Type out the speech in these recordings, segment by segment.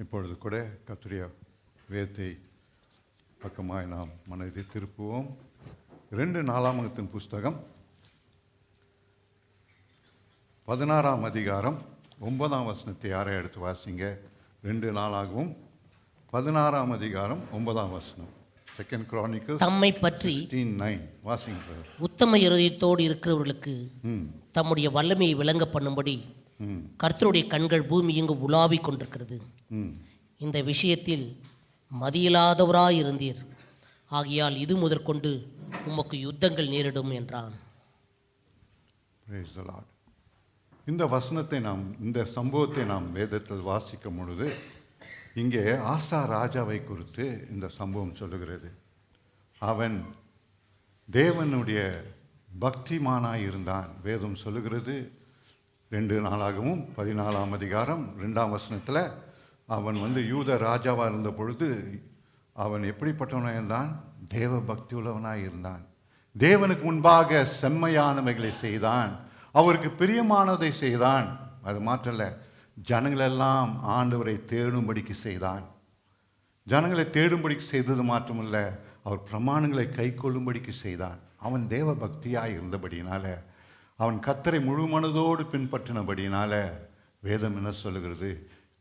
இப்பொழுது கூட கத்துடைய வேத்தை பக்கமாய் நாம் மனதை திருப்புவோம். ரெண்டு நாலாமகத்தின் புஸ்தகம் பதினாறாம் அதிகாரம் ஒன்பதாம் வசனத்தை யாரை எடுத்து வாசிங்க? ரெண்டு நாளாகவும் பதினாறாம் அதிகாரம் ஒன்பதாம் வசனம். செகண்ட் கிரானிக்கல் தம்மை பற்றி நைன் வாசிங்க. உத்தம இருதயத்தோடு இருக்கிறவர்களுக்கு ம். தம்முடைய வல்லமையை விளங்க பண்ணும்படி கர்த்தருடைய கண்கள் பூமி எங்கு உலாவிக் கொண்டிருக்கிறது. ம் இந்த விஷயத்தில் மதியில்லாதவராய் இருந்தீர். ஆகையால் இது முதற்கொண்டு உமக்கு யுத்தங்கள் நேரிடும் என்றான். இந்த வசனத்தை நாம் இந்த சம்பவத்தை நாம் வேதத்தில் வாசிக்கும் பொழுது இங்கே ஆசா ராஜாவை குறித்து இந்த சம்பவம் சொல்லுகிறது. அவன் தேவனுடைய பக்திமானாய் இருந்தான். வேதம் சொல்லுகிறது ரெண்டு நாளாகவும் பதினாலாம் அதிகாரம் ரெண்டாம் வசனத்தில் அவன் வந்து யூத ராஜாவாக இருந்த பொழுது அவன் எப்படிப்பட்டவனாக இருந்தான்? தேவ பக்தி உள்ளவனாக இருந்தான். தேவனுக்கு முன்பாக செம்மையானவைகளை செய்தான். அவருக்கு பிரியமானதை செய்தான். அது மாற்றல ஜனங்களெல்லாம் ஆண்டவரை தேடும்படிக்கு செய்தான். ஜனங்களை தேடும்படிக்கு செய்தது மாற்றமில்லை. அவர் பிரமாணங்களை கை கொள்ளும்படிக்கு செய்தான். அவன் தேவ பக்தியாக இருந்தபடினால அவன் கத்தரை முழு மனதோடு பின்பற்றினபடினால வேதம் என்ன சொல்லுகிறது?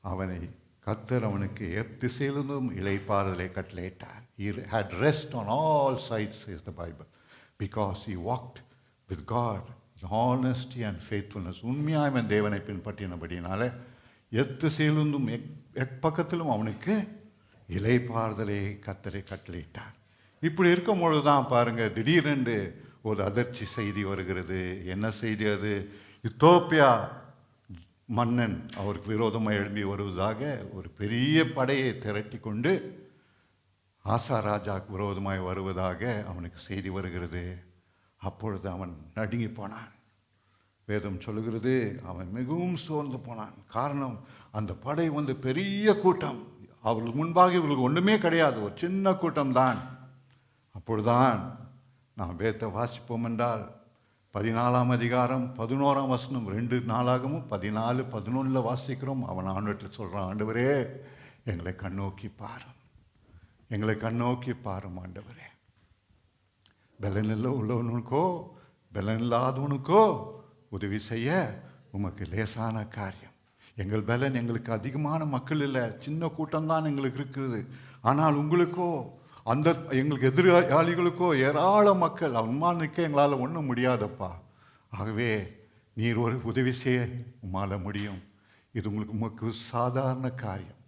அவனை கத்தர் அவனுக்கு எத்திசையிலிருந்தும் இளைப்பாறுதலை கட்டளையிட்டார். He had rest on all sides is the Bible because he walked with God honesty and faithfulness உண்மையாக அவன் தேவனை பின்பற்றினபடினால எத்திசையிலிருந்தும் எக் எப்பக்கத்திலும் அவனுக்கு இலைப்பாறுதலை கத்தரை கட்டளையிட்டார். இப்படி இருக்கும் பொழுது தான் பாருங்கள் திடீரென்று ஒரு அதிர்ச்சி செய்தி வருகிறது. என்ன செய்தி அது? இத்தோப்பியா மன்னன் அவருக்கு விரோதமாக எழும்பி வருவதாக ஒரு பெரிய படையை திரட்டி கொண்டு ஆசா ராஜாவுக்கு விரோதமாய் வருவதாக அவனுக்கு செய்தி வருகிறது. அப்பொழுது அவன் நடுங்கி போனான். வேதம் சொல்லுகிறது அவன் மிகவும் சோர்ந்து போனான். காரணம் அந்த படை வந்து பெரிய கூட்டம். அவர்களுக்கு முன்பாக இவர்களுக்கு ஒன்றுமே கிடையாது. ஒரு சின்ன கூட்டம்தான். அப்பொழுதுதான் நாம் வேத்தை வாசிப்போம் என்றால் பதினாலாம் அதிகாரம் பதினோராம் வசனம் ரெண்டு நாளாகவும் பதினாலு பதினொன்றில் வாசிக்கிறோம். அவன் ஆண்டவற்றில் சொல்கிறான் ஆண்டவரே எங்களை கண்ணோக்கி பாரும். எங்களை கண்ணோக்கி பாரும் ஆண்டவரே. பலனில் உள்ளவனுக்கோ பலன் இல்லாதவனுக்கோ உதவி செய்ய உமக்கு லேசான காரியம். எங்கள் பலன் எங்களுக்கு அதிகமான மக்கள் இல்லை. சின்ன கூட்டம்தான் எங்களுக்கு இருக்குது. ஆனால் உங்களுக்கோ அந்த எங்களுக்கு எதிராளிகளுக்கோ ஏராள மக்கள் உம்மால் நிற்க எங்களால் ஒன்றும் முடியாதப்பா. ஆகவே நீர் ஒரு உதவி செய்ய உமால முடியும். இது உங்களுக்கு உமக்கு சாதாரண காரியம்.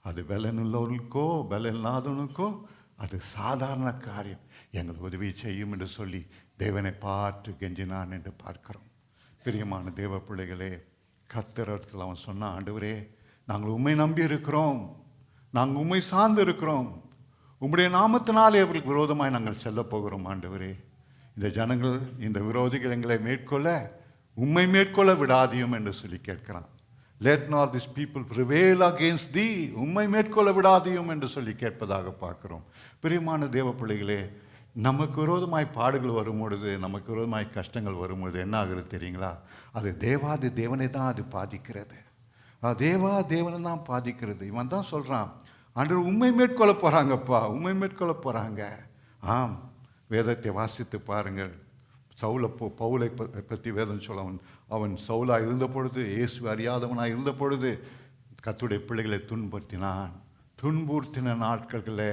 அது பலன் உள்ளவனுக்கோ பலன் இல்லாதவனுக்கோ அது சாதாரண காரியம். எங்களுக்கு உதவி செய்யும் என்று சொல்லி தேவனை பார்த்து கெஞ்சினான் என்று பார்க்கிறோம். பிரியமான தேவ பிள்ளைகளே கத்தர் இடத்துல அவன் சொன்னான் ஆண்டவரே நாங்கள் உண்மை நம்பி இருக்கிறோம். நாங்கள் உண்மை சார்ந்து இருக்கிறோம். உம்முடைய நாமத்தினாலே அவர்களுக்கு விரோதமாய் நாங்கள் செல்ல போகிறோம் ஆண்டவரே. இந்த ஜனங்கள் இந்த விரோதிகள் எங்களை மேற்கொள்ள உம்மை மேற்கொள்ள விடாதியும் என்று சொல்லி கேட்கிறான். Let not this people prevail against the உம்மை மேற்கொள்ள விடாதியும் என்று சொல்லி கேட்பதாக பார்க்கிறோம். பிரியமான தேவ பிள்ளைகளே நமக்கு விரோதமாய் பாடுகள் வரும்பொழுது நமக்கு விரோதமாய் கஷ்டங்கள் வரும்பொழுது என்ன ஆகுது தெரியுங்களா? அது தேவாதி தேவனை தான் அது பாதிக்கிறது. தேவா தேவனை தான் பாதிக்கிறது. இவன் தான் சொல்கிறான் ஆண்டவர் உண்மை மேற்கொள்ள போகிறாங்கப்பா உண்மை மேற்கொள்ள போகிறாங்க ஆம் வேதத்தை வாசித்து பாருங்கள். சவுலை போ பவுலை பற்றி வேதம் சொல்ல அவன் அவன் சவுலாக இருந்த பொழுது இயேசு அறியாதவனாக இருந்த பொழுது கத்துடைய பிள்ளைகளை துன்புறுத்தினான். துன்புறுத்தின நாட்களில்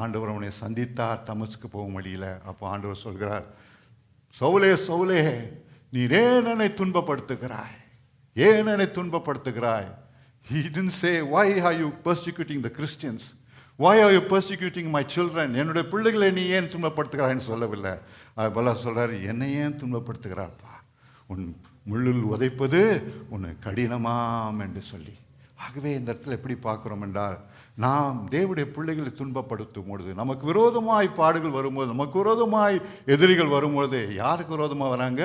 ஆண்டவர் அவனை சந்தித்தார் தமசுக்கு போக முடியல அப்போ ஆண்டவர் சொல்கிறார் சவுலே சவுலே நீ ஏன் என்னை துன்பப்படுத்துகிறாய்? ஏன் என்னை துன்பப்படுத்துகிறாய்? He didn't say, why are you persecuting the Christians? Why are you persecuting my children? என்னுடைய பிள்ளைகளை நீ ஏன் துன்பப்படுத்துகிறாய்ன்னு சொல்லவில்லை. அது போல சொல்கிறார் என்னை ஏன் துன்பப்படுத்துகிறாப்பா உன் முள்ளில் உதைப்பது உன்னை கடினமாம் என்று சொல்லி. ஆகவே இந்த இடத்துல எப்படி பார்க்குறோம் என்றால் நாம் தேவடைய பிள்ளைகளை துன்பப்படுத்தும் பொழுது நமக்கு விரோதமாய் பாடுகள் வரும்போது நமக்கு விரோதமாய் எதிரிகள் வரும்பொழுது யாருக்கு விரோதமாக வராங்க?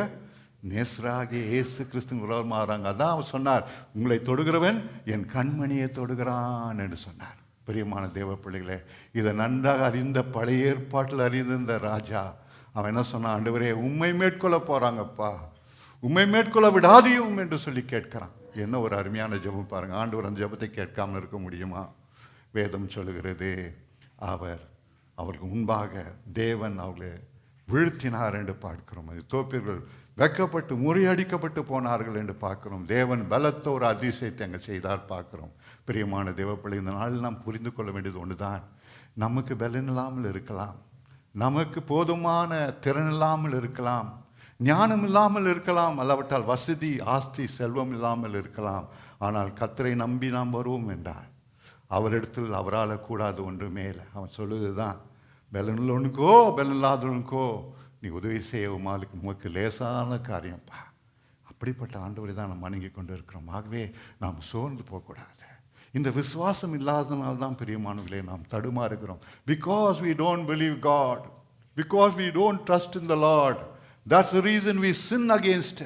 நேசராகிய இயேசு கிறிஸ்துவின் உறவு மாறாங்க. அதான் அவர் சொன்னார் உங்களை தொடுகிறவன் என் கண்மணியை தொடுகிறான் என்று சொன்னார். பிரியமான தேவ பிள்ளைகளே இதை நன்றாக அறிந்த பழைய ஏற்பாட்டில் அறிந்திருந்த ராஜா அவன் என்ன சொன்னான்? ஆண்டவரே உண்மை மேற்கொள்ள போகிறாங்கப்பா உண்மை மேற்கொள்ள விடாதியும் என்று சொல்லி கேட்கிறான். என்ன ஒரு அருமையான ஜெபம் பாருங்க. ஆண்டவர் அந்த ஜெபத்தை கேட்காமல் இருக்க முடியுமா? வேதம் சொல்கிறது அவர் அவருக்கு முன்பாக தேவன் அவர்களை வீழ்த்தினார் என்று பார்க்கிறோம். அது தோப்பியர்கள் வெக்கப்பட்டு முறியடிக்கப்பட்டு போனார்கள் என்று பார்க்கிறோம். தேவன் பலத்த ஒரு அதிசயத்தை அங்கே செய்தார் பார்க்கிறோம். பிரியமான தேவப்பிள்ளை இந்த நாளில் நாம் புரிந்து கொள்ள வேண்டியது ஒன்று தான் நமக்கு பலன் இல்லாமல் இருக்கலாம். நமக்கு போதுமான திறன் இல்லாமல் இருக்கலாம். ஞானம் இல்லாமல் இருக்கலாம். அல்லாவிட்டால் வசதி ஆஸ்தி செல்வம் இல்லாமல் இருக்கலாம். ஆனால் கத்தரை நம்பி நாம் வருவோம் என்றார். அவரிடத்தில் அவரால் கூடாது ஒன்று மேலே அவன் சொல்லுது தான் பலனுள்ளவனுக்கோ பலன் இல்லாதவனுக்கோ நீ உதவி செய்ய உமாலுக்கு உமக்கு லேசான காரியம்ப்பா அப்படிப்பட்ட ஆண்டவரை தான் நம்ம வணங்கி கொண்டு இருக்கிறோம் ஆகவே நாம் சோர்ந்து போகக்கூடாது. இந்த விசுவாசம் இல்லாததுனால தான் பிரியமானவர்களே நாம் தடுமாறுகிறோம். Because we don't believe God because we don't trust in the Lord that's reason we sin against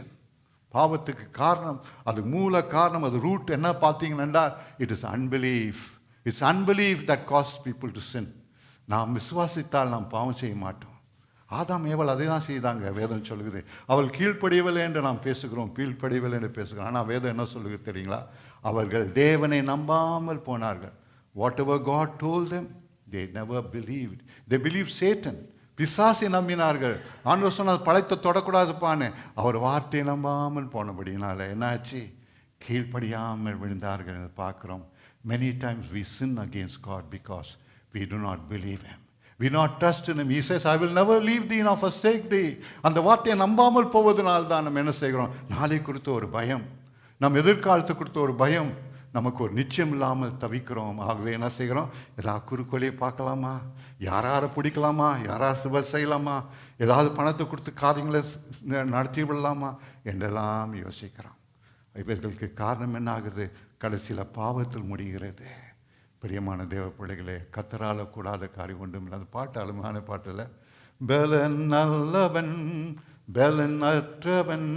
பாவத்துக்கு காரணம் அது மூல காரணம் அது ரூட் என்ன பார்த்தீங்கன்னா it is unbelief it's unbelief that cause people to sin நாம் விசுவாசித்தால் நாம் பாவம் செய்ய மாட்டோம். ஆதாம் ஏவல் அதை தான் செய்தாங்க வேதம் சொல்லுகிறது. அவள் கீழ்ப்படியவில்லை என்று நாம் பேசுகிறோம் கீழ்ப்படியவில்லை என்று பேசுகிறோம். ஆனால் வேதம் என்ன சொல்லுகிறது தெரியுங்களா? அவர்கள் தேவனை நம்பாமல் போனார்கள். Whatever God told them they never believe they believe Satan பிசாசி நம்பினார்கள். ஆண்டவர் சொன்னால் பழைத்த தொடக்கூடாதுப்பான்னு. அவர் வார்த்தையை நம்பாமல் போனபடினால என்னாச்சு? கீழ்ப்படியாமல் விழுந்தார்கள் என்று பார்க்குறோம். Many times we sin against God because we do not believe him we not trust in him says I will never leave thee off sake thee அந்த வார்த்தையை நம்பாமல் போவதனால் தான் நம்ம என்ன செய்கிறோம்? நாளை குறித்த ஒரு பயம் நம் எதிர்காலத்தை கொடுத்த ஒரு பயம் நமக்கு ஒரு நிச்சயம் இல்லாமல் தவிக்கிறோம். ஆகவே என்ன செய்கிறோம்? ஏதாவது குறுக்கோலையை பார்க்கலாமா? யாராரை பிடிக்கலாமா? யாராவது சுப செய்யலாமா? ஏதாவது பணத்தை கொடுத்து காரியங்களை நடத்தி விடலாமா? என்றெல்லாம் யோசிக்கிறோம். இவர்களுக்கு காரணம் என்ன ஆகுது? கடைசியில் பாவத்தில் முடிகிறது. பிரியமான தேவ பிள்ளைகளே கத்தரால கூடாத காரியம் ஒன்றும் இல்லை. அந்த பாட்டு அழுமான பாட்டில் பலன் நல்லவன் பலன் அற்றவன்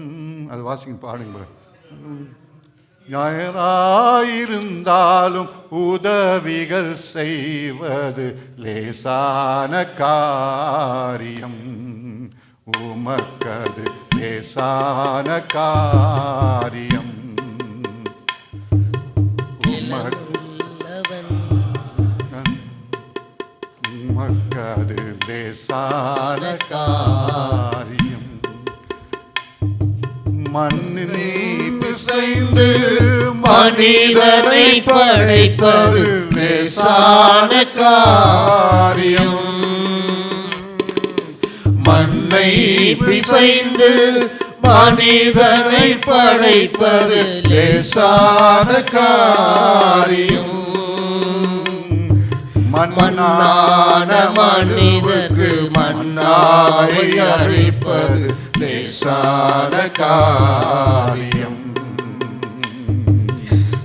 அது வாசிங்க பாடுங்க ஞாயிறாயிருந்தாலும் உதவிகள் செய்வது லேசான காரியம். உமக்கது லேசான காரியம். உமக்கது காரியம். மண்ணில் பிசைந்து மனிதனை படைப்பது லேசான காரியம். மண்ணை பிசைந்து மனிதனை படைப்பது லேசான காரியம். மண்ணான மனுவுக்கு மன்னாவை அழிப்பது லேசான காரியம்.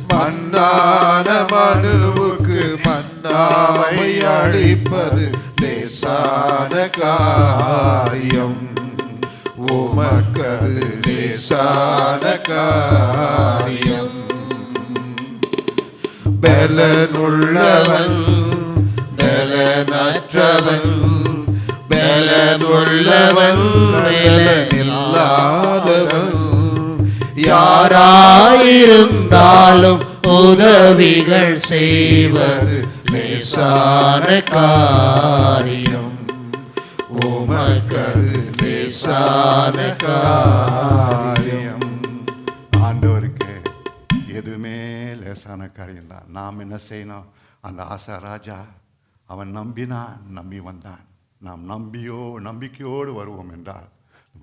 மண்ணான மனுவுக்கு மன்னாவை அழிப்பது லேசான காரியம். உமக்கது லேசான காரியம். பலனுள்ளவன் பலனற்றவன் பலனுள்ளவன் பலனில்லாதவன் யாராயிருந்தாலும் உதவிகள் செய்வது லேசான காரியம். உமக்கது லேசான காரியம். ஆண்டவருக்கு எதுவுமே லேசான காரியம் தான் நாம் என்ன செய்யணும்? அந்த ஆசா ராஜா அவன் நம்பினான் நம்பி வந்தான். நாம் நம்பியோ நம்பிக்கையோடு வருவோம் என்றால்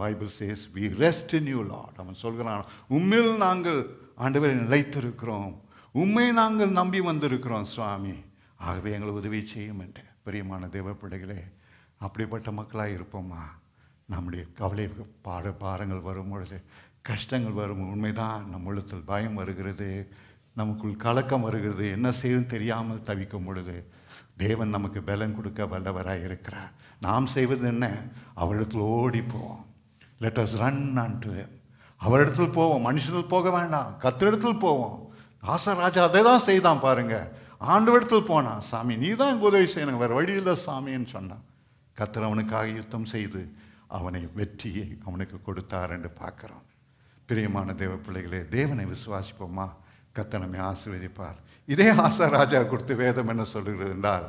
Bible says we rest in you Lord அவன் சொல்கிறான் உம்மில் நாங்கள் ஆண்டவரை நிலைத்திருக்கிறோம். உம்மை நாங்கள் நம்பி வந்திருக்கிறோம் சுவாமி. ஆகவே எங்களை உதவி செய்யும் என்று. பிரியமான தேவ பிள்ளைகளே அப்படிப்பட்ட மக்களாக இருப்போமா? நம்முடைய கவலை பாட பாரங்கள் வரும் பொழுது கஷ்டங்கள் வரும். உண்மைதான் நம் உள்ளத்தில் பயம் வருகிறது. நமக்குள் கலக்கம் வருகிறது. என்ன செய்யும் தெரியாமல் தவிக்கும் பொழுது தேவன் நமக்கு பலன் கொடுக்க வல்லவராக இருக்கிறார். நாம் செய்வது என்ன? அவரிடத்தில் ஓடி போவோம் லெட் அஸ் ரன் டு அவரிடத்தில் போவோம். மனுஷனில் போக வேண்டாம். கத்திரிடத்தில் போவோம். ஆசராஜா அதை தான் செய்தான் பாருங்க. இடத்தில் போனான். சாமி நீ தான் எங்கள் உதவி செய்யணும். வேறு வழி இல்லை சாமின்னு சொன்னான். கத்தர் அவனுக்காக யுத்தம் செய்து அவனை வெற்றியை அவனுக்கு கொடுத்தார் என்று பிரியமான தேவ பிள்ளைகளே தேவனை விசுவாசிப்போமா? கத்தனமே ஆசீர்வதிப்பார். இதே ஆசா ராஜா கொடுத்து வேதம் என்ன சொல்லுகிறது என்றால்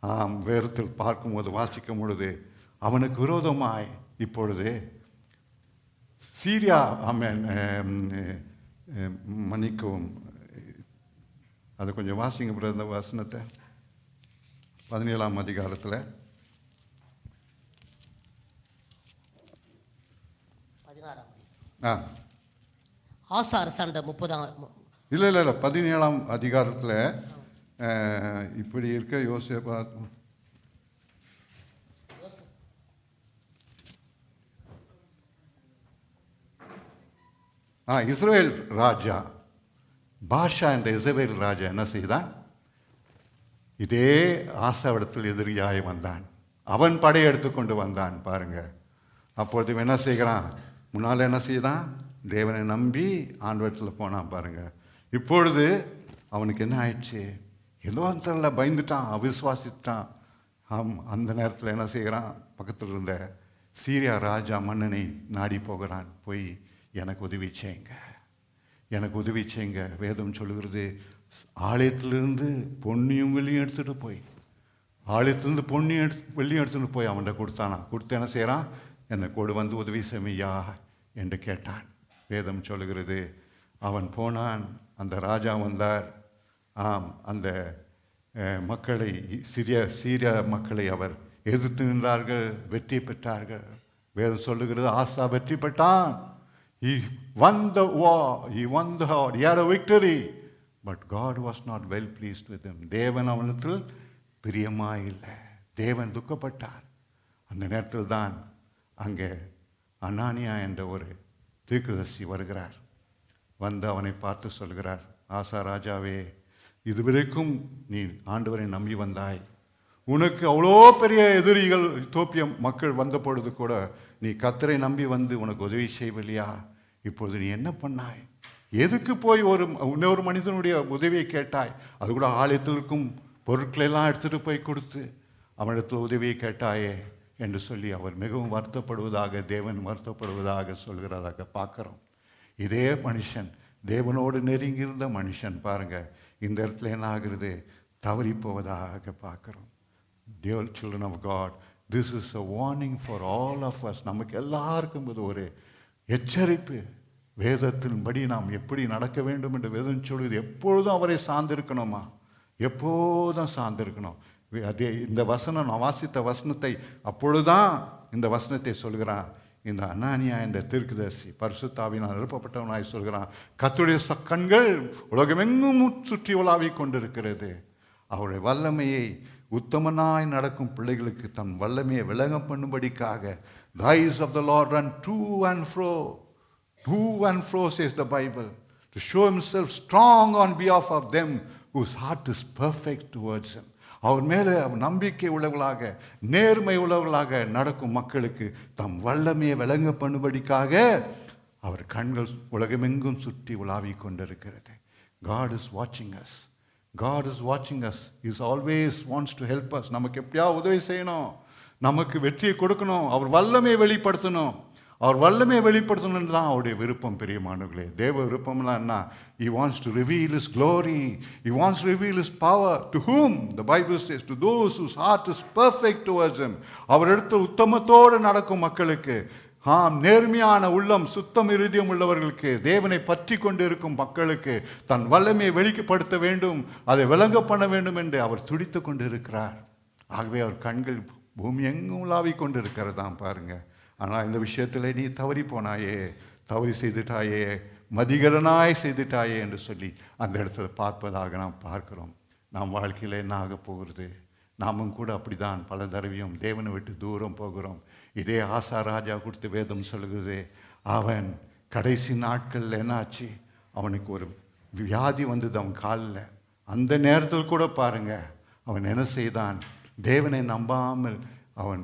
ஆம் வேதத்தில் பார்க்கும்போது வாசிக்கும் பொழுது அவனுக்கு விரோதமாய் இப்பொழுது சீரியா ஆமேன் மன்னிக்கவும். அதை கொஞ்சம் வாசிங்க பிறகு இந்த வசனத்தை. பதினேழாம் அதிகாரத்தில். ஆ. ஆசா அரசாண்ட முப்பதாம் இல்லை இல்லை இல்லை. பதினேழாம் அதிகாரத்தில் இப்படி இருக்க யோசிப்பா ஆ இஸ்ரேல் ராஜா. பாஷா என்ற இஸ்ரேல் ராஜா என்ன செய்தான்? இதே ஆசாவிடத்தில் எதிரியாய் வந்தான். அவன் படையெடுத்து கொண்டு வந்தான் பாருங்க. அப்பொழுது என்ன செய்கிறான்? முன்னால் என்ன செய்தான்? தேவனை நம்பி ஆண்டவரத்தில் போனான் பாருங்கள் இப்பொழுது அவனுக்கு என்ன ஆயிடுச்சு? ஏதோ தெரியல பயந்துட்டான் அவிசுவாசிட்டான் ஆம் அந்த நேரத்தில் என்ன செய்கிறான்? பக்கத்தில் இருந்த சீரியா ராஜா மன்னனை நாடி போகிறான். போய் எனக்கு உதவி செய்யுங்க. எனக்கு உதவி செய்யுங்க. வேதம் சொல்லுகிறது ஆலயத்திலிருந்து பொன்னியும் வெளியும் எடுத்துகிட்டு போய் ஆலயத்திலிருந்து பொன்னியும் எடுத்து வெள்ளியும் எடுத்துகிட்டு போய் அவன்கிட்ட கொடுத்தானா? கொடுத்து என்ன செய்கிறான்? என்னை கூட வந்து உதவி செய்யா என்று கேட்டான். வேதம் சொல்லுகிறது அவன் போனான் அந்த ராஜா வந்தார் ஆம் அந்த மக்களை சிறிய சீரிய மக்களை அவர் எதிர்த்து நின்றார்கள் வெற்றி பெற்றார்கள் வேதம் சொல்லுகிறது ஆசா வெற்றி பெற்றான் He won the war. He won the war. He had a victory. But God was not well pleased with him. தேவன் அவனத்தில் பிரியமாக இல்லை தேவன் துக்கப்பட்டார் அந்த நேரத்தில் தான் அங்கே அனானியா என்ற ஒரு தீர்க்கதர்சி வருகிறார் வந்து அவனை பார்த்து சொல்கிறார் ஆசா ராஜாவே இதுவரைக்கும் நீ ஆண்டவரை நம்பி வந்தாய். உனக்கு அவ்வளோ பெரிய எதிரிகள் தோப்பிய மக்கள் வந்த பொழுது கூட நீ கத்தரை நம்பி வந்து உனக்கு உதவி செய்வலையா இப்பொழுது நீ என்ன பண்ணாய்? எதுக்கு போய் ஒரு இன்னொரு மனிதனுடைய உதவியை கேட்டாய்? அது கூட ஆலயத்திற்கும் இருக்கும் பொருட்களெல்லாம் எடுத்துகிட்டு போய் கொடுத்து அவனிடத்தில் உதவியை கேட்டாயே என்று சொல்லி அவர் மிகவும் வருத்தப்படுவதாக தேவன் வருத்தப்படுவதாக சொல்கிறதாக பார்க்குறோம். இதே மனுஷன் தேவனோடு நெருங்கியிருந்த மனுஷன் பாருங்கள் இந்த இடத்துல என்ன ஆகுறது? தவறி போவதாக பார்க்குறோம். Dear children of God this is a warning for all of us நமக்கு எல்லாருக்கும் இது ஒரு எச்சரிப்பு. வேதத்தின்படி நாம் எப்படி நடக்க வேண்டும் என்று வேதம் சொல்வது எப்பொழுதும் அவரை சார்ந்திருக்கணுமா? எப்போதும் சார்ந்திருக்கணும். அதே இந்த வசனம் நான் வாசித்த வசனத்தை அப்பொழுதுதான் இந்த வசனத்தை சொல்கிறான் இந்த அனானியா என்ற தீர்க்கதரிசி பரிசுத்தாவினால் எழுப்பப்பட்டவனாய் சொல்கிறான் கத்துடைய கண்கள் உலகமெங்கும் சுற்றி உலாவி கொண்டிருக்கிறது. அவருடைய வல்லமையை உத்தமனாய் நடக்கும் பிள்ளைகளுக்கு தன் வல்லமையை விளங்க பண்ணும்படிக்காக the eyes of the Lord run to and fro to and fro says the Bible Bible to show strong on on of of them heart heart is perfect towards அவர் மேலே அவர் நம்பிக்கை உள்ளவர்களாக நேர்மை உள்ளவர்களாக நடக்கும் மக்களுக்கு தம் வல்லமையை விளங்க பண்ணும்படிக்காக அவர் கண்கள் உலகமெங்கும் சுற்றி உலாவிக் கொண்டிருக்கிறது. காட் இஸ் வாட்சிங் அஸ் காட் இஸ் வாட்சிங் as is always wants to help us நமக்கு எப்படியா உதவி செய்யணும்? நமக்கு வெற்றியை கொடுக்கணும். அவர் வல்லமையை வெளிப்படுத்தணும். அவர் வல்லமையை வெளிப்படுத்தணும்னு தான் அவருடைய விருப்பம் பெரிய மாணவர்களே தேவ விருப்பம்லாம் என்ன? He wants to reveal his glory he wants reveal his power to whom the Bible bible to those whose heart is perfect perfect towards அவர் எடுத்த உத்தமத்தோடு நடக்கும் மக்களுக்கு. ஆம் நேர்மையான உள்ளம் சுத்தம் இறுதியம் உள்ளவர்களுக்கு தேவனை பற்றி கொண்டு இருக்கும் மக்களுக்கு தன் வல்லமையை வெளிப்படுத்த வேண்டும் அதை விளங்க பண்ண வேண்டும் என்று அவர் துடித்து கொண்டு இருக்கிறார் ஆகவே அவர் கண்கள் பூமி எங்கும் உலாவிக் கொண்டு இருக்கிறதாம் பாருங்கள் ஆனால் இந்த விஷயத்தில் நீ தவறி போனாயே தவறி செய்துட்டாயே மதிகரனாய் செய்துட்டாயே என்று சொல்லி அந்த இடத்துல பார்ப்பதாக நாம் பார்க்கிறோம். நாம் வாழ்க்கையில் என்ன ஆக போகிறது? நாமும் கூட அப்படிதான் பல தடவையும் தேவனை விட்டு தூரம் போகிறோம். இதே ஆசா ராஜா கொடுத்து வேதம் சொல்கிறது அவன் கடைசி நாட்களில் என்னாச்சு அவனுக்கு ஒரு வியாதி வந்தது அவன் காலில். அந்த நேரத்தில் கூட பாருங்க அவன் என்ன செய்தான்? தேவனை நம்பாமல் அவன்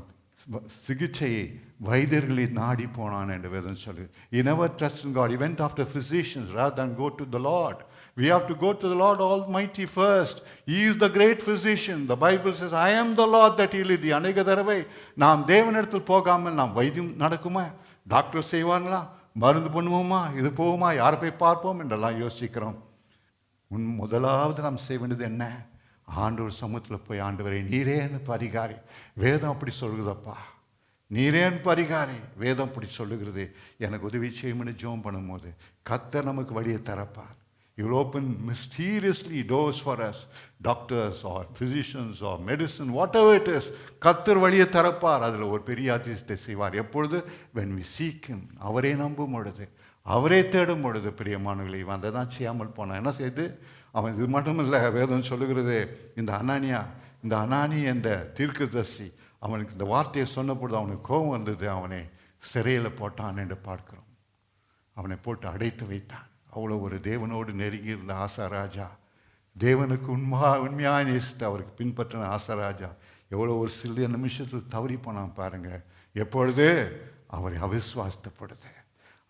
சிகிச்சையை வைத்தியர்களை நாடி போனான் என்று வேதம் சொல்லு. He never trust in God he after physicians physicians rather go to the Lord Lord. We have to go to the Lord Almighty first. He is the great physician. The Bible says I am the Lord that healeth thee. அநேக தடவை நாம் தேவனிடத்தில் போகாமல் நாம் வைத்தியம் நடக்குமா? Doctor செய்வாங்களா மருந்து பண்ணுவோமா? இது போவோமா யாரை போய் பார்ப்போம் என்றெல்லாம் யோசிக்கிறோம். உன் முதலாவது நாம் செய்ய வேண்டியது என்ன? ஆண்டவர் சமூகத்தில் போய் ஆண்டவரை நீரேன்னு பரிகாரி வேதம் அப்படி சொல்லுதப்பா. நீரேன் பரிகாரி. வேதம் அப்படி சொல்லுகிறது. எனக்கு உதவி செய்யும்னு ஜோம் பண்ணும்போது கத்தர் நமக்கு வழியை தரப்பார். You open mysteriously doors for us doctors or physicians or medicine whatever it is கத்தர் வழியை தரப்பார். அதில் ஒரு பெரிய அதிர்ஷ்டத்தை செய்வார். எப்பொழுது? வென் வி seek அவரே நம்பும் பொழுது. அவரே தேடும் பொழுது பிரியமானவர்களை. இவன் அதை தான் செய்யாமல் போனான். என்ன செய்து? அவன் இது மட்டும் இல்லை வேதம் சொல்லுகிறது இந்த அனானியா இந்த அனானி என்ற தீர்க்கதர்சி அவனுக்கு இந்த வார்த்தையை சொன்னபொழுது அவனுக்கு கோபம் வந்தது. அவனை சிறையில் போட்டான் என்று பார்க்கிறோம். அவனை போட்டு அடைத்து வைத்தான். அவ்வளோ ஒரு தேவனோடு நெருங்கி இருந்த ஆசாராஜா தேவனுக்கு உண்மா உண்மையாக நேசித்து அவருக்கு பின்பற்றின ஆசாராஜா எவ்வளோ ஒரு சிறிய நிமிஷத்தில் தவறி போனான் பாருங்கள் எப்பொழுது? அவரை அவிஸ்வாசப்படுது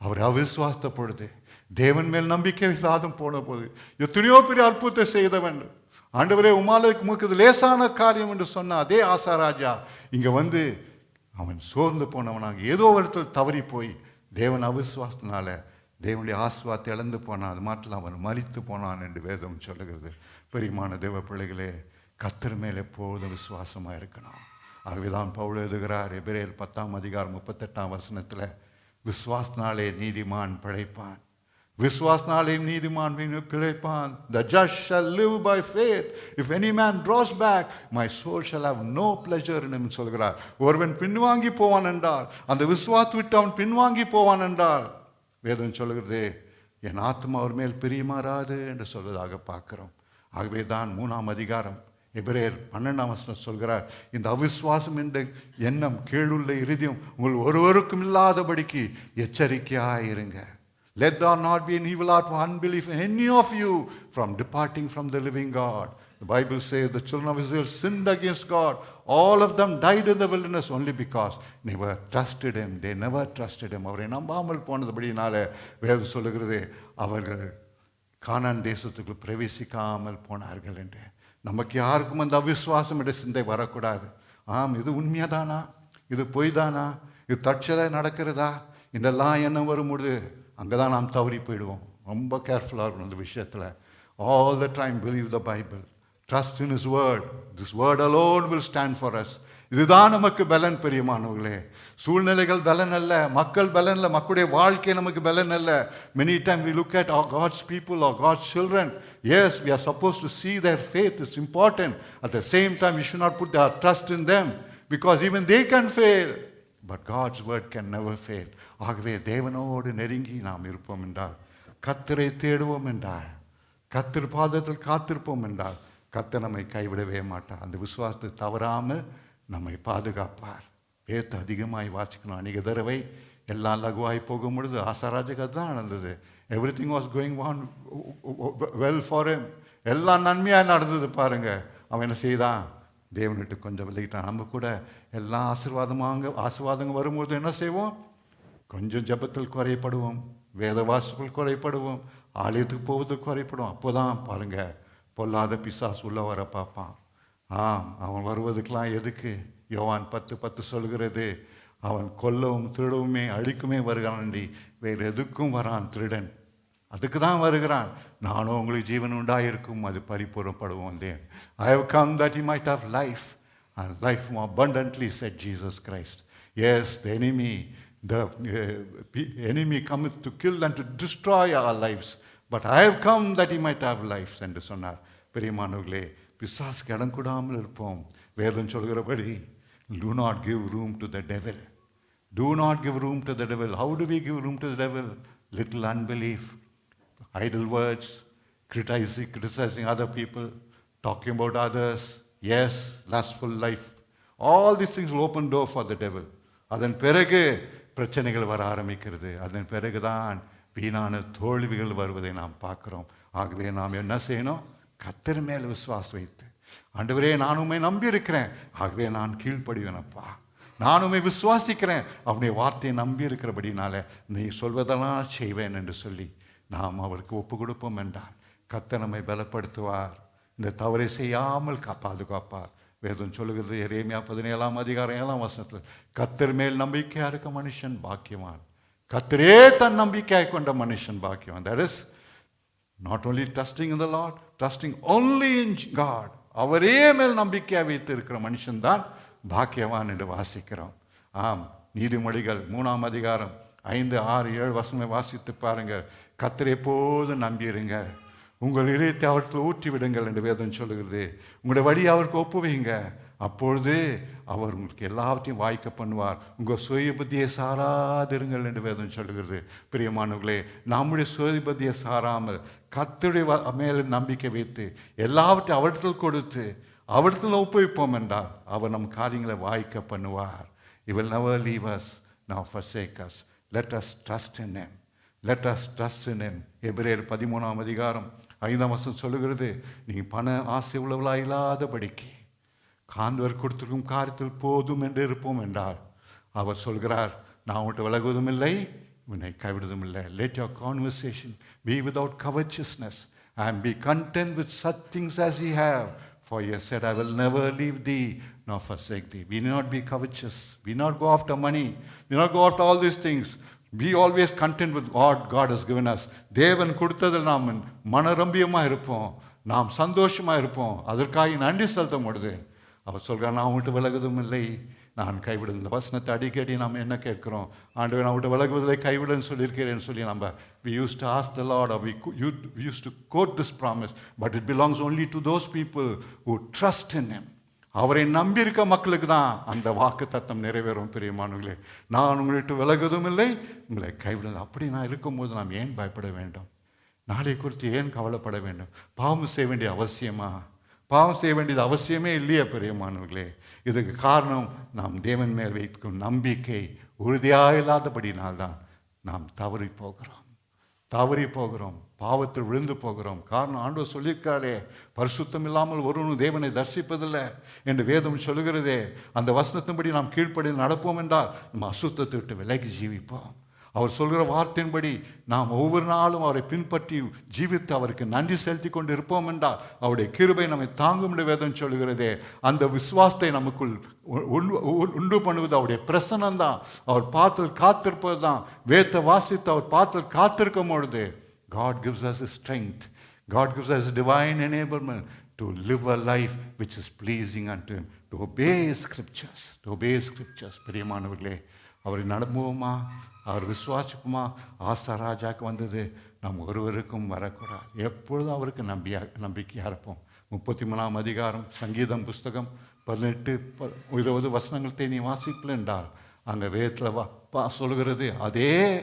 அவர் அவிசுவாசப்படுது தேவன் மேல் நம்பிக்கை இல்லாத போன போது எத்தனையோ பெரிய அற்புதத்தை செய்தவன் ஆண்டவரே உமாலுக்கு முக்குது லேசான காரியம் என்று சொன்ன அதே ஆசாராஜா இங்கே வந்து அவன் சோர்ந்து போனவனாக ஏதோ ஒருத்தர் தவறி போய் தேவன் அவிசுவாசத்தினால தேவனுடைய ஆசுவாத்தை இழந்து போனான். அது மாட்டில் அவன் மறித்து போனான் என்று வேதம் சொல்லுகிறது. பெரியமான தேவ பிள்ளைகளே கத்தர் மேலே எப்போதும் விசுவாசமாக இருக்கணும். ஆகவே தான் பவுல் எழுதுகிறார் எபிரேல் பத்தாம் அதிகாரம் முப்பத்தெட்டாம் வசனத்தில் விசுவாசனாலே நீதிமான் பிழைப்பான். விசுவாசனாலே நீதிமான் வீணு பிழைப்பான். The just shall live by faith if any man draws back my soul shall have no pleasure சொல்கிறார். ஒருவன் பின்வாங்கி போவான் என்றால் அந்த விசுவாச விட்டு அவன் பின்வாங்கி போவான் என்றால் வேதம் சொல்கிறதே என் ஆத்மா அவர் மேல் பிரியமாறாது என்று சொல்வதாக பார்க்கிறோம். ஆகவே தான் மூணாம் அதிகாரம் எபிரேயர் பன்னெண்டாம் வசனம் சொல்கிறார் இந்த அவிஸ்வாசம் என்ற எண்ணம் கீழுள்ள இறுதியும் உங்கள் ஒருவருக்கும் இல்லாதபடிக்கு எச்சரிக்கையாக இருங்க Let there not be an evil heart or unbelief in any of you from departing from the living God. The Bible says the children of Israel sinned against God. All of them died in the wilderness only because they never trusted Him. They never trusted Him. அவரை நம்பாமல் போனதுபடினால வேதம் சொல்லுகிறது அவர்கள் கானான் தேசத்துக்கு பிரவேசிக்காமல் போனார்கள் என்று நமக்கு யாருக்கும் அந்த அவிஸ்வாசம் என்ற சிந்தை வரக்கூடாது ஆம் இது உண்மையாதானா இது பொய் தானா இது தற்செயலாக நடக்கிறதா இதெல்லாம் எண்ணம் வரும்பொழுது அங்கே தான் நாம் தவறி போயிடுவோம். ரொம்ப கேர்ஃபுல்லாக இருக்கணும் இந்த விஷயத்தில். All the time believe the Bible trust in his word this word alone will stand for us இதுதான் நமக்கு பலன் பெரியமானவர்களே. சூழ்நிலைகள் பலன் அல்ல. மக்கள் பலன் இல்லை மக்களுடைய வாழ்க்கை நமக்கு பலன் அல்ல. Many time we look at our God's people our God's children as we are suppose to see their faith is important at the same time we should not put their trust in them. Because even they can fail but God's word can never fail ஆகவே தேவனோடு நெருங்கி நாம் இருப்போம் என்றால் கத்தரை தேடுவோம் என்றால் கத்தர் பாதத்தில் காத்திருப்போம் என்றால் கத்தை நம்மை கைவிடவே மாட்டார். அந்த விசுவாசத்தை தவறாமல் நம்மை பாதுகாப்பார். பேத்து அதிகமாய் வாசிக்கணும். அநேக தடவை எல்லாம் லகுவாய் போகும் பொழுது ஆசாராஜக தான் நடந்தது. Everything was going on well for him எல்லாம் நன்மையாக நடந்தது பாருங்க. அவன் என்ன செய்தான்? தேவன்கிட்ட கொஞ்சம் விலகிட்டான். நம்ம கூட எல்லா ஆசீர்வாதமாக ஆசீர்வாதங்க வரும்போது என்ன செய்வோம்? கொஞ்சம் ஜெபத்தில் குறைப்படுவோம். வேத வாசிப்பில் குறைப்படுவோம். ஆலயத்துக்கு போவது குறைப்படும் அப்போ தான் பாருங்கள் பொல்லாத பிசாஸ் உள்ள வர பார்ப்பான். ஆம் அவன் வருவதுக்கெல்லாம் எதுக்கு? யோவான் பத்து பத்து சொல்கிறது அவன் கொல்லவும் திருடவுமே அழிக்குமே வருகிறான் வேறு எதுக்கும் வரான் திருடன். அதுக்கு தான் வருகிறான் நானும் உங்களுக்கு ஜீவன் உண்டாயிருக்கும் அது பரிபூரப்படுவோம் then I have come that you might have life and life abundantly said Jesus Christ as the enemy the enemy come to kill and to destroy our lives but I have come that he might have life என்று சொன்னார் பெரியமானவர்களே பிசாஸ்க்கு இடம் கூடாமல் இருப்போம் வேதம் சொல்கிறபடி do not give room to the devil do not give room to the devil how do we give room to the devil little unbelief idle words, criticizing, criticizing other people, talking about others, yes, lustful life. All these things will open door for the devil. அதன் பிறகு பிரச்சனைகள் வர ஆரம்பிக்கிறது. அதன் பிறகுதான் வீணான தோல்விகள் வருவதை நாம் பார்க்குறோம். ஆகவே நாம் என்ன செய்யணும்? கத்தர் மேல் விசுவாசம் வைத்து ஆண்டவரே நான் உண்மை ஆகவே நான் கீழ்ப்படிவேனப்பா நான் உண்மை விசுவாசிக்கிறேன். அவனுடைய வார்த்தையை நம்பி இருக்கிறபடினால நீ சொல்வதெல்லாம் செய்வேன் என்று சொல்லி நாம் அவருக்கு ஒப்பு கொடுப்போம் என்றார். கத்த நம்மை பலப்படுத்துவார். இந்த தவறை செய்யாமல் பாதுகாப்பார். வேதம் சொல்லுகிறது எரேமியா பதினேழாம் அதிகாரம் ஏழாம் வசனத்தில் கத்தர் மேல் நம்பிக்கையாக இருக்க மனுஷன் பாக்கியவான். கத்தரே தன் நம்பிக்கையாக கொண்ட மனுஷன் பாக்கியவான். That is not only trusting in the Lord trusting only in God அவரே மேல் நம்பிக்கையாக வைத்து இருக்கிற மனுஷன்தான் பாக்கியவான் என்று வாசிக்கிறோம். ஆம் நீதிமொழிகள் மூணாம் அதிகாரம் ஐந்து ஆறு ஏழு வசனங்களை வாசித்து பாருங்கள். கத்தரை எப்போதும் நம்பியிருங்க. உங்கள் இதயத்தை அவருக்கு ஊற்றி விடுங்கள் என்று வேதம் சொல்லுகிறது. உங்களுடைய வழியை அவருக்கு ஒப்புவீங்க அப்பொழுது அவர் உங்களுக்கு எல்லாவற்றையும் வாய்க்க பண்ணுவார். உங்கள் சுய புத்தியை சாராதிருங்கள் என்று வேதம் சொல்லுகிறது. பிரியமானவர்களே நம்முடைய சுய புத்தியை சாராமல் கத்துடைய மேலே நம்பிக்கை வைத்து எல்லாவற்றையும் அவரிடத்தில் கொடுத்து அவற்றில் ஒப்புவிப்போம் என்றால் அவர் நம் காரியங்களை வாய்க்க பண்ணுவார். இவள் never leave us us nor forsake us Let us trust. Let us trust in என் எபிரேர் பதிமூணாம் அதிகாரம் ஐந்தாம் வருஷம் சொல்லுகிறது நீ பண ஆசை உள்ளவளா இல்லாதபடிக்கு காந்தவர் கொடுத்திருக்கும் காரியத்தில் போதும் என்று இருப்போம் என்றார் அவர் சொல்கிறார் நான் உன்ட்டு விலகுவதும் இல்லை உன்னை கைவிடுவதும் இல்லை let your conversation be without covetousness and be content with such things as you have For you said, I will never leave thee nor forsake thee. We need not be covetous. We need not go after money. We need not go after all these things. Be always content with God God has given us தேவன் கொடுத்ததில் நாம் மனரம்பியமாக இருப்போம். நாம் சந்தோஷமாக இருப்போம். அதற்காக நன்றி செலுத்த முடியுது அவர் சொல்கிறார் நான் விட்டு விலகுதும் இல்லை. நான் கைவிடும் இந்த வசனத்தை அடிக்கடி நாம் என்ன கேட்குறோம்? ஆண்டு நான் விட்டு விலகுவதில்லை கைவிடுன்னு சொல்லியிருக்கிறேன்னு சொல்லி நம்ம we use to as the Lord or we, co- you, we used to quote this promise but it belongs only to those people who அவரை நம்பியிருக்க மக்களுக்கு தான் அந்த வாக்கு தத்தம் நிறைவேறும் பிரியமானவர்களே நான் உங்கள்கிட்ட விலகுவதும் இல்லை. உங்களை கைவிட அப்படி நான் இருக்கும்போது நாம் ஏன் பயப்பட வேண்டும்? நாளை குறித்து ஏன் கவலைப்பட வேண்டும்? பாவம் செய்ய வேண்டிய அவசியமா? பாவம் செய்ய வேண்டியது அவசியமே இல்லையா பெரியமானவர்களே இதுக்கு காரணம் நாம் தேவன் மேல் வைக்கும் நம்பிக்கை உறுதியாக இல்லாதபடினால்தான் நாம் தவறி போகிறோம். தவறி போகிறோம் பாவத்தில் விழுந்து போகிறோம். காரணம் ஆண்டவர் சொல்லியிருக்காரே பரிசுத்தம் இல்லாமல் ஒருவனும் தேவனை தரிசிப்பதில்லை என்று வேதம் சொல்லுகிறதே. அந்த வசனத்தின்படி நாம் கீழ்ப்படி நடப்போம் என்றால் நம்ம அசுத்தத்தை விட்டு விலகி ஜீவிப்போம். அவர் சொல்கிற வார்த்தையின்படி நாம் ஒவ்வொரு நாளும் அவரை பின்பற்றி ஜீவித்து அவருக்கு நன்றி செலுத்தி கொண்டு இருப்போம் என்றால் அவருடைய கிருபை நம்மை தாங்கும் என்று வேதம் சொல்கிறதே அந்த விசுவாசத்தை நமக்குள் உண்டு- பண்ணுவது அவருடைய பிரசனம்தான். அவர் பார்த்து காத்திருப்பது தான் வேத்தை வாசித்து அவர் பார்த்து காத்திருக்கும் பொழுது God gives us a God gives us divine enablement enablement to live a life which is pleasing unto Him, to obey His scriptures, to obey scriptures. பிரியமானவர்களே அவரை நம்புவோமா? அவர் விசுவாசிப்போமா ஆசா ராஜாவுக்கு வந்தது. நம் ஒருவருக்கும் வரக்கூடாது. எப்பொழுதும் அவருக்கு நம்பியா நம்பிக்கையாக இருப்போம். முப்பத்தி மூணாம் அதிகாரம் சங்கீதம் புஸ்தகம் பதினெட்டு ப- இருபது வசனங்களை நீ வாசிக்கல என்றால் அங்கே வேதத்தில் வா பா சொல்கிறது அதே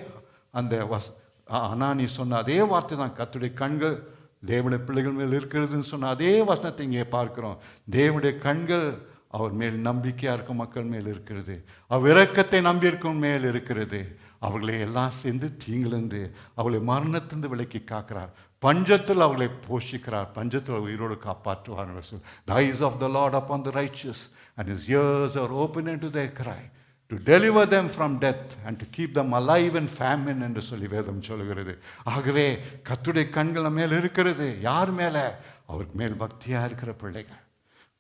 அந்த வஸ் ஆனால் நீ சொன்ன அதே வார்த்தை தான் கத்துடைய கண்கள் தேவனுடைய பிள்ளைகள் மேல் இருக்கிறதுன்னு சொன்ன அதே வசனத்தை இங்கே பார்க்குறோம். தேவனுடைய கண்கள் அவர் மேல் நம்பிக்கையாக இருக்கும் மக்கள் மேல் இருக்கிறது. அவ் இறக்கத்தை நம்பியிருக்கும் மேல் இருக்கிறது. அவர்களை எல்லாம் சேர்ந்து தீங்கிலிருந்து அவளை மரணத்திலிருந்து விலக்கி காக்கிறார். பஞ்சத்தில் அவளை போஷிக்கிறார். பஞ்சத்தில் உயிரோடு காப்பாற்றுவார் the eyes of the Lord upon the righteous and his ears are open to their cry to deliver them from death and to keep them alive and famine என்று சொல்லி வேதம் சொல்லுகிறது ஆகவே கத்துடைய கண்கள் மேல் இருக்கிறது. யார் மேலே? அவருக்கு மேல் பக்தியாக இருக்கிற பிள்ளைகள்.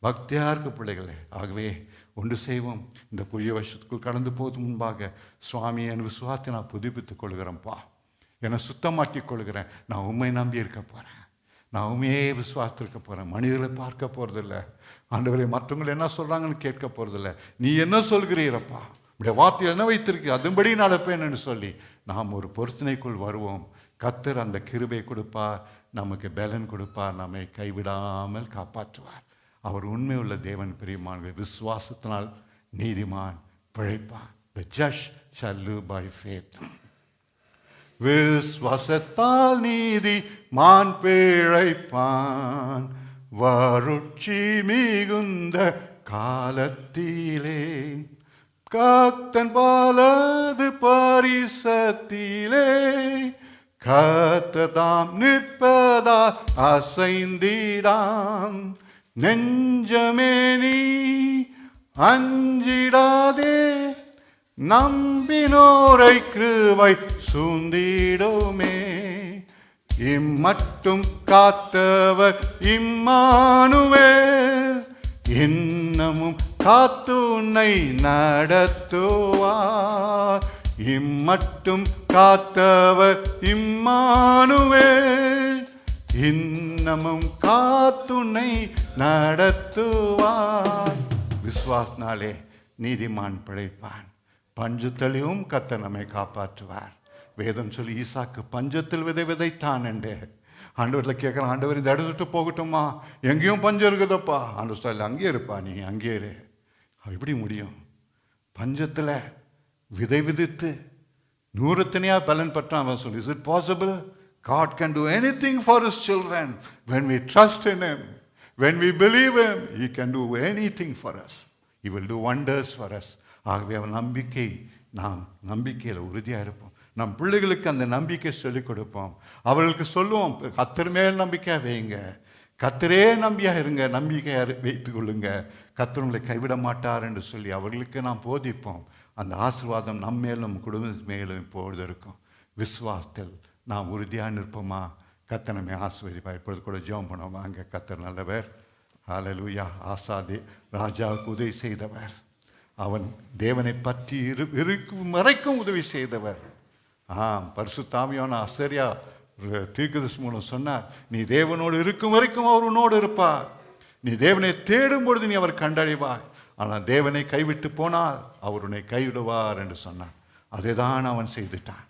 பக்தியாக இருக்க பிள்ளைகளே. ஆகவே ஒன்று செய்வோம். இந்த புதிய வருஷத்துக்குள் கடந்து போவது முன்பாக சுவாமியை என் விசுவாத்தை நான் புதுப்பித்துக் கொள்கிறேன்ப்பா. என்னை சுத்தமாக்கி கொள்கிறேன். நான் உண்மை நம்பி இருக்க போகிறேன் நான் உண்மையே விசுவாசத்திருக்க போகிறேன் மனிதர்களை பார்க்க போகிறதில்ல ஆண்டவரை மற்றவங்களை என்ன சொல்கிறாங்கன்னு கேட்க போகிறதில்ல நீ என்ன சொல்கிறீரப்பா? உடைய வார்த்தையில் என்ன வைத்திருக்கு? அதன்படி நடப்பேன் என்று சொல்லி நாம் ஒரு பொருத்தனைக்குள் வருவோம். கத்தர் அந்த கிருபை கொடுப்பார். நமக்கு பலன் கொடுப்பார். நம்மை கைவிடாமல் காப்பாற்றுவார். அவர் உண்மை உள்ள தேவன் பிரியமானவர் விசுவாசத்தினால் நீதிமான் பிழைப்பான். The just shall by faith faith. விஸ்வாசத்தால் நீதி மான் பிழைப்பான். வருட்சி மிகுந்த காலத்திலே காத்தன் பாலது பரிசத்திலே கத்ததாம் நிற்பதா அசைந்திடாம். நெஞ்சமே நீ அஞ்சிடாதே நம்பினோரை கிருவை சூந்திடோமே. இம்மட்டும் காத்தவர் இம்மானுவே இன்னமும் காத்து உன்னை நடத்துவார். இம்மட்டும் காத்தவர் இம்மானுவே இன்னமும் காத்துனை நடத்துவார் விஸ்வாசனாலே நீதிமான் பிழைப்பான். பஞ்சத்திலையும் கத்த நம்மை காப்பாற்றுவார். வேதம் சொல்லி ஈசாக்கு பஞ்சத்தில் விதை விதைத்தான் என்று. ஆண்டவரில் கேட்குறான் ஆண்டவர் இந்த இடத்துட்டு போகட்டுமா? எங்கேயும் பஞ்சம் இருக்குதப்பா. ஆண்டவர் சொல்ல அங்கேயே இருப்பா நீ அங்கேயே இரு. எப்படி முடியும்? பஞ்சத்தில் விதை விதித்து தனியாக பலன் பெற்றான் அவன் சொல்லி is it possible God can do anything for children. Children when trust trust him when we believe him he can do anything for us. He will do wonders for us. ஆகவே அவன் நம்பிக்கை நாம் நம்பிக்கையில் உறுதியாக இருப்போம். நம் பிள்ளைகளுக்கு அந்த நம்பிக்கை சொல்லிக் கொடுப்போம். அவர்களுக்கு சொல்லுவோம் கத்தர் மேல் நம்பிக்கையாக வைங்க கத்தரே நம்பியாக இருங்க. நம்பிக்கையாக வைத்து கொள்ளுங்க. கத்தர் உங்களை கைவிட மாட்டார் என்று சொல்லி அவர்களுக்கு நாம் போதிப்போம். அந்த ஆசிர்வாதம் நம்ம மேலும் குடும்பத்து மேலும் இப்பொழுது இருக்கும். விஸ்வாசத்தில் நான் உறுதியாக நிற்போமா? கத்தனமே நம்மை இப்பொழுது கூட ஜெபம் பண்ணுவோம்? அங்கே கத்தர் நல்லவர். ஹalleluya ஆசாதே ராஜாவுக்கு உதவி செய்தவர். அவன் தேவனை பற்றி இரு இருக்கும் வரைக்கும் உதவி செய்தவர். ஆ பரிசு தாமியான அசரியா தீர்க்கதரிசி மூலம் சொன்னார் நீ தேவனோடு இருக்கும் வரைக்கும் அவர் உன்னோடு இருப்பார். நீ தேவனை தேடும் பொழுது நீ அவர் கண்டடைவாய். ஆனால் தேவனை கைவிட்டு போனால் அவர் உன்னை கைவிடுவார் என்று சொன்னார். அதை தான் அவன் செய்துட்டான்.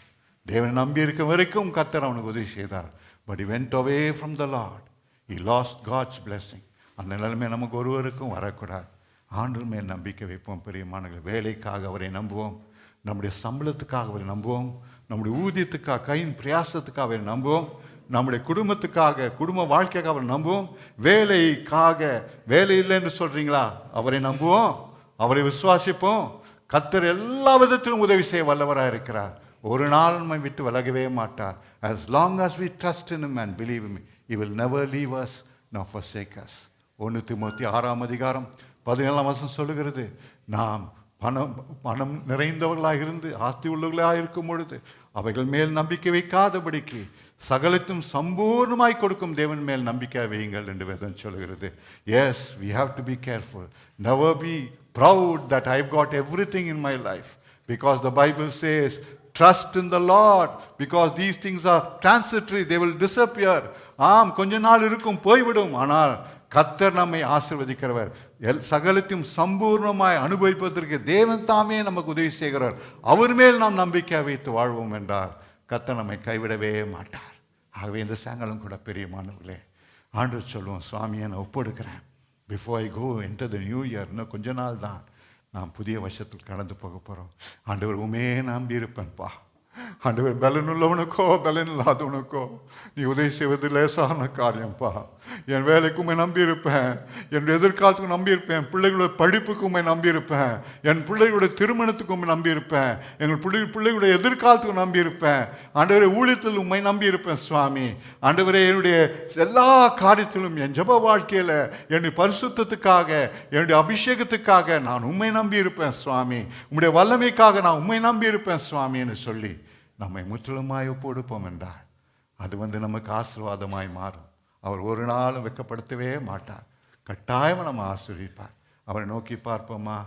தேவனை நம்பி இருக்கும் வரைக்கும் கத்தர் அவனுக்கு உதவி செய்தார். But he went away from the Lord he lost God's blessing அந்த நிலைமை நமக்கு ஒருவருக்கும் வரக்கூடாது. ஆண்டு மேல் நம்பிக்கை வைப்போம் பெரியமானங்கள் வேலைக்காக அவரை நம்புவோம். நம்முடைய சம்பளத்துக்காக அவரை நம்புவோம். நம்முடைய ஊதியத்துக்காக கையின் பிரயாசத்துக்காக அவரை நம்புவோம். நம்முடைய குடும்பத்துக்காக குடும்ப வாழ்க்கைக்காக அவரை நம்புவோம். வேலைக்காக வேலை இல்லைன்னு சொல்கிறீங்களா அவரை நம்புவோம். அவரை விசுவாசிப்போம். கத்தர் எல்லா விதத்திலும் உதவி செய்ய வல்லவராக இருக்கிறார் ஒரு நாள் நம்மை விட்டு விலகவே மாட்டார். As long as we trust in him believe believe him he will never leave us nor forsake us. ஒன்று திமுத்தி ஆறாம் அதிகாரம் பதினேழாம் வருஷம் சொல்லுகிறது. நாம் பணம் பணம் நிறைந்தவர்களாக இருந்து ஆஸ்தி உள்ளவர்களாக இருக்கும் பொழுது அவைகள் மேல் நம்பிக்கை வைக்காதபடிக்கு சகலத்தும் சம்பூர்ணமாய் கொடுக்கும் தேவன் மேல் நம்பிக்கை வையுங்கள் என்று வேதம் சொல்லுகிறது. As we have to be careful careful. Be proud that I've got everything in my life because the Bible says trust in the Lord because these things are transitory they will disappear ஆம் கொஞ்ச நாள் இருக்கும் போய்விடும். ஆனால் கத்தர் நம்மை ஆசிர்வதிக்கிறவர். L சகலத்தையும் சம்பூர்ணமாய் அனுபவிப்பதற்கு தேவன் தாமே நமக்கு உதவி செய்கிறார். அவர் மேல் நாம் நம்பிக்கை வைத்து வாழ்வோம் என்றார். கத்தர் நம்மை கைவிடவே மாட்டார். ஆகவே இந்த சாயங்காலம் கூட பெரியமானவர்களே ஆண்டு சொல்லுவோம் சுவாமியை நான் ஒப்பெடுக்கிறேன். Before I go enter the new year இன்னும் கொஞ்ச நாள் தான் நாம் புதிய வருஷத்தில் கடந்து போக போகிறோம் ஆண்டவர் உமே நம்பியிருப்பேன்ப்பா ஆண்டவர் பலன் உள்ளவனுக்கோ பலன் இல்லாதவனுக்கோ நீ உதவி செய்வது லேசான காரியம்ப்பா என் வேலைக்கு உண்மை நம்பியிருப்பேன். என் எதிர்காலத்துக்கு நம்பியிருப்பேன். என் பிள்ளைகளோட படிப்புக்கு உண்மை நம்பியிருப்பேன். என் பிள்ளைகளுடைய திருமணத்துக்கு உண்மை நம்பியிருப்பேன். எங்கள் பிள்ளை பிள்ளைகளுடைய எதிர்காலத்துக்கு நம்பியிருப்பேன். ஆண்டவரை ஊழியத்தில் உண்மை நம்பியிருப்பேன் சுவாமி. ஆண்டவரே என்னுடைய எல்லா காரியத்திலும் என் ஜெப வாழ்க்கையில் என்னுடைய பரிசுத்தத்துக்காக என்னுடைய அபிஷேகத்துக்காக நான் உண்மை நம்பியிருப்பேன் சுவாமி. உம்முடைய வல்லமைக்காக நான் உண்மை நம்பியிருப்பேன் சுவாமின்னு சொல்லி நம்மை முற்றிலுமாய் ஒப்புடுப்போம் என்றார். அது வந்து நமக்கு ஆசீர்வாதமாய் மாறும். அவர் ஒரு நாளும் வெட்கப்படுத்தவே மாட்டார். கட்டாயம் நம்ம ஆசிரியப்பார் அவரை நோக்கி பார்ப்போமா?